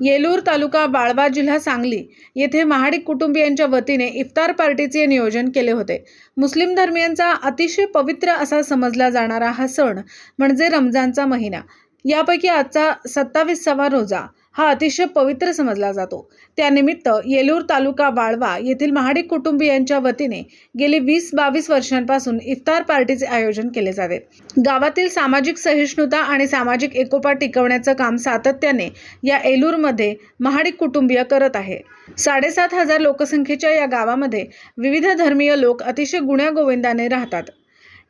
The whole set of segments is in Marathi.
येलूर तालुका बाळवा जिल्हा सांगली येथे महाडिक कुटुंबियांच्या वतीने इफ्तार पार्टीचे नियोजन केले होते. मुस्लिम धर्मियांचा अतिशय पवित्र असा समजला जाणारा हा सण म्हणजे रमजानचा महिना. यापैकी आजचा सत्तावीसावा रोजा हा अतिशय पवित्र समजला जातो. त्यानिमित्त येलूर तालुका बाळवा येथील महाडिक कुटुंबियांच्या वतीने गेली वीस बावीस वर्षांपासून इफ्तार पार्टीचे आयोजन केले जाते गावातील सामाजिक सहिष्णुता आणि सामाजिक एकोपा टिकवण्याचं काम सातत्याने या येलूरमध्ये महाडिक कुटुंबीय करत आहे. साडेसात हजार लोकसंख्येच्या या गावामध्ये विविध धर्मीय लोक अतिशय गुण्यागोविंदाने राहतात.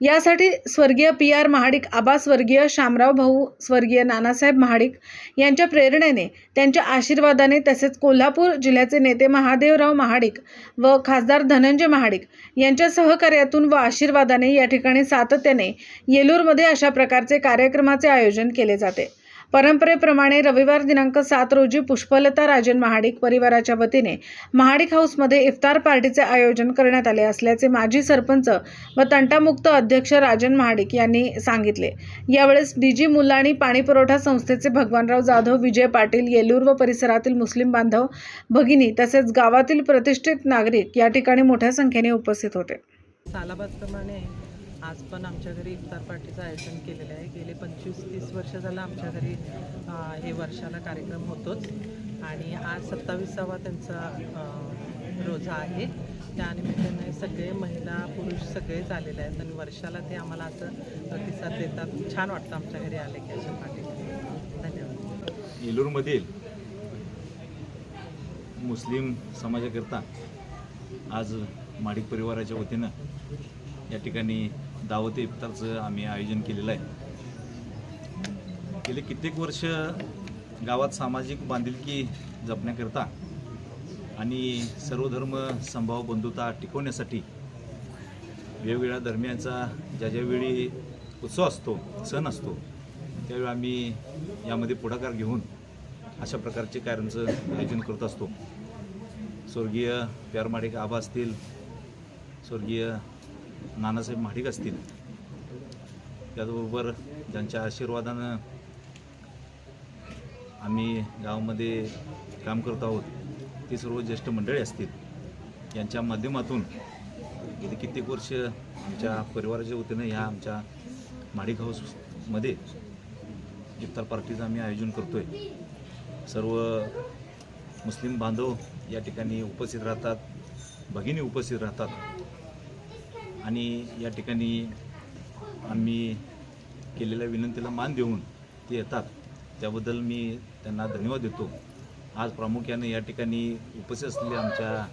यासाठी स्वर्गीय पी आर महाडिक आबा स्वर्गीय शामराव भाऊ स्वर्गीय नानासाहेब महाडिक यांच्या प्रेरणेने त्यांच्या आशीर्वादाने तसेच कोल्हापूर जिल्ह्याचे नेते महादेवराव महाडिक व खासदार धनंजय महाडिक यांच्या सहकार्यातून व आशीर्वादाने या ठिकाणी सातत्याने येलूरमध्ये अशा प्रकारचे कार्यक्रमाचे आयोजन केले जाते. परंपरेप्रमाणे रविवार दिनांक सात रोजी पुष्पलता राजन महाडिक परिवाराच्या वतीने महाडिक हाऊसमध्ये इफ्तार पार्टीचे आयोजन करण्यात आले असल्याचे माजी सरपंच व तंटामुक्त अध्यक्ष राजन महाडिक यांनी सांगितले. यावेळेस डीजी मुलाणी पाणी पुरवठा संस्थेचे भगवानराव जाधव विजय पाटील येलूर व परिसरातील मुस्लिम बांधव भगिनी तसेच गावातील प्रतिष्ठित नागरिक या ठिकाणी मोठ्या संख्येने उपस्थित होते. सालाबादप्रमाणे आज पण आमच्या घरी इफ्तार पार्टीचं आयोजन केलेलं आहे. गेले पंचवीस तीस वर्ष झालं आमच्या घरी हे वर्षाला कार्यक्रम होतोच. आणि आज सत्तावीसावा त्यांचा रोजा आहे. त्यानिमित्ताने सगळे महिला पुरुष सगळेच आलेले आहेत आणि वर्षाला ते आम्हाला असं प्रतिसाद देतात. छान वाटतं आमच्या घरी आले की अशा पाठी धन्यवाद. येलूरमधील मुस्लिम समाजाकरता आज माडिक परिवाराच्या वतीनं या ठिकाणी दावत इफ्तारचं आम्ही आयोजन केलेलं आहे. गेले कित्येक वर्ष गावात सामाजिक बांधिलकी जपण्याकरता आणि सर्वधर्म संभाव बंधुता टिकवण्यासाठी वेगवेगळ्या धर्मियांचा ज्या ज्यावेळी उत्सव असतो सण असतो त्यावेळी आम्ही यामध्ये पुढाकार घेऊन अशा प्रकारचे कार्यांचं आयोजन करत असतो. स्वर्गीय प्यारमाडिक आबा असतील स्वर्गीय नानासाहेब महाडिक असतील. त्याचबरोबर ज्यांच्या आशीर्वादानं आम्ही गावामध्ये काम करत आहोत ती सर्व ज्येष्ठ मंडळी असतील. यांच्या माध्यमातून गेली कित्येक वर्ष आमच्या परिवाराच्या वतीनं ह्या आमच्या माडिक हाऊसमध्ये इफ्तार पार्टीचं आम्ही आयोजन करतो आहे सर्व मुस्लिम बांधव या ठिकाणी उपस्थित राहतात भगिनी उपस्थित राहतात. आणि या ठिकाणी आम्ही केलेल्या विनंतीला मान देऊन ते येतात. त्याबद्दल मी त्यांना धन्यवाद देतो. आज प्रामुख्याने या ठिकाणी उपस्थित असलेले आमच्या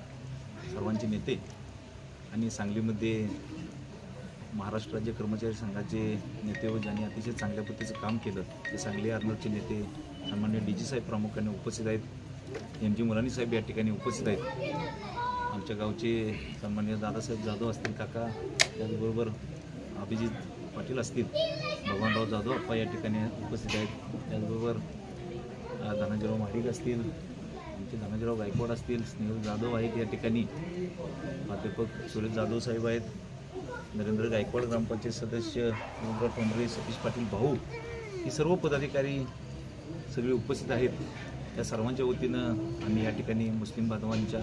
सर्वांचे नेते आणि सांगलीमध्ये महाराष्ट्र राज्य कर्मचारी संघाचे नेते व ज्यांनी अतिशय चांगल्या पद्धतीचं काम केलं ते सांगली अर्नरचे नेते सन्मान्य डी जी साहेब प्रामुख्याने उपस्थित आहेत. एम जी मुलानी साहेब या ठिकाणी उपस्थित आहेत. आमच्या गावचे सन्मान्य दादासाहेब जाधव असतील काका त्याचबरोबर अभिजित पाटील असतील भगवानराव जाधव अप्पा या ठिकाणी उपस्थित आहेत. त्याचबरोबर अ, धनाजीराव महाडिक असतील आमचे धनाजीराव गायकवाड असतील स्नेहल जाधव आहेत या ठिकाणी. प्राध्यापक सुरेश जाधव साहेब आहेत. नरेंद्र गायकवाड ग्रामपंचायत सदस्य नरेंद्र ठोंबरे सतीश पाटील भाऊ ही सर्व पदाधिकारी सगळे उपस्थित आहेत. त्या सर्वांच्या वतीनं आम्ही या ठिकाणी मुस्लिम बांधवांच्या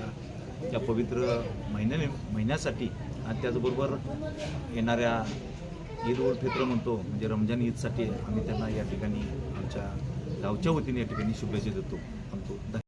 या पवित्र महिन्याने महिन्यासाठी आणि त्याचबरोबर येणाऱ्या ईद उल फित्र म्हणतो म्हणजे रमजान ईदसाठी आम्ही त्यांना या ठिकाणी आमच्या गावच्या वतीने या ठिकाणी शुभेच्छा देतो म्हणतो.